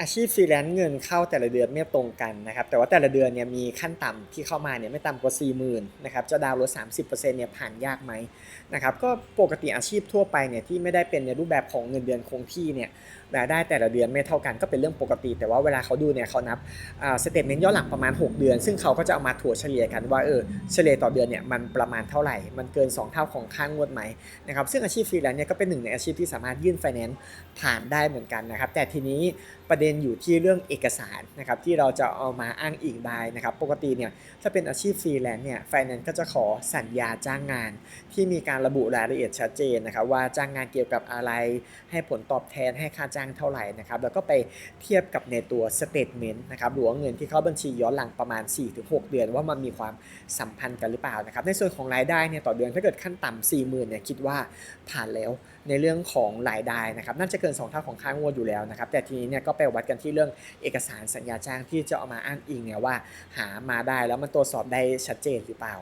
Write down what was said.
อาชีพฟรีแลนซ์เงินเข้าแต่ละเดือนไม่ตรงกันนะครับแต่ว่าแต่ละเดือนเนี่ยมีขั้นต่ำที่เข้ามาเนี่ยไม่ต่ำกว่า 4 0,000นะครับจะดาวน์รถ30%เนี่ยผ่านยากไหมนะครับก็ปกติอาชีพทั่วไปเนี่ยที่ไม่ได้เป็นในรูปแบบของเงินเดือนคงที่เนี่ยรายได้แต่ละเดือนไม่เท่ากันก็เป็นเรื่องปกติ แต่ว่าเวลาเขาดูเนี่ยเขานับสเตทเมนต์ย้อนหลังประมาณ 6 เดือน ซึ่งเขาก็จะเอามาถั่วเฉลี่ยกันว่าเออเฉลี่ยต่อเดือนเนี่ยมันประมาณเท่าไหร่ มันเกิน 2 เท่าของค่างวดไหมนะครับซึ่งอาชีพฟรีแลนซ์เนี่ยก็เป็นหนึ่งในอาชีพที่สามารถยื่นไฟแนนซ์ผ่านได้เหมือนกันนะครับแต่ทีนี้ประเด็น็นอยู่ที่เรื่องเอกสารนะครับที่เราจะเอามาอ้างอิงได้นะครับ ปกติเนี่ยถ้าเป็นอาชีพฟรีแลนซ์เนี่ยไฟแนนซ์ก็จะขอสัญญาจ้างงาน ที่มีการระบุรายละเอียดชัดเจนนะครับว่าจ้างงานเกี่ยวกับอะไร ให้ผลตอบแทนให้ค่าจ้างเท่าไหร่นะครับแล้วก็ไปเทียบกับในตัวสเตทเมนต์นะครับหรือว่าเงินที่เข้าบัญชีย้อนหลังประมาณ 4-6 เดือนว่ามันมีความสัมพันธ์กันหรือเปล่านะครับในส่วนของรายได้เนี่ยต่อเดือนถ้าเกิดขั้นต่ำ4 0,000เนี่ยคิดว่าผ่านแล้วในเรื่องของรายได้นะครับน่าจะเกิน 2 เท่าของค่างวดอยู่แล้วนะครับแต่ทีนี้เนี่ยก็ไปวัดกันที่เรื่องเอกสารสัญญาจ้างที่จะเอามาอ้างอิงเนี่ยว่าหามาได้แล้วมันตรวจสอบได้ชัดเจนหรือเปล่า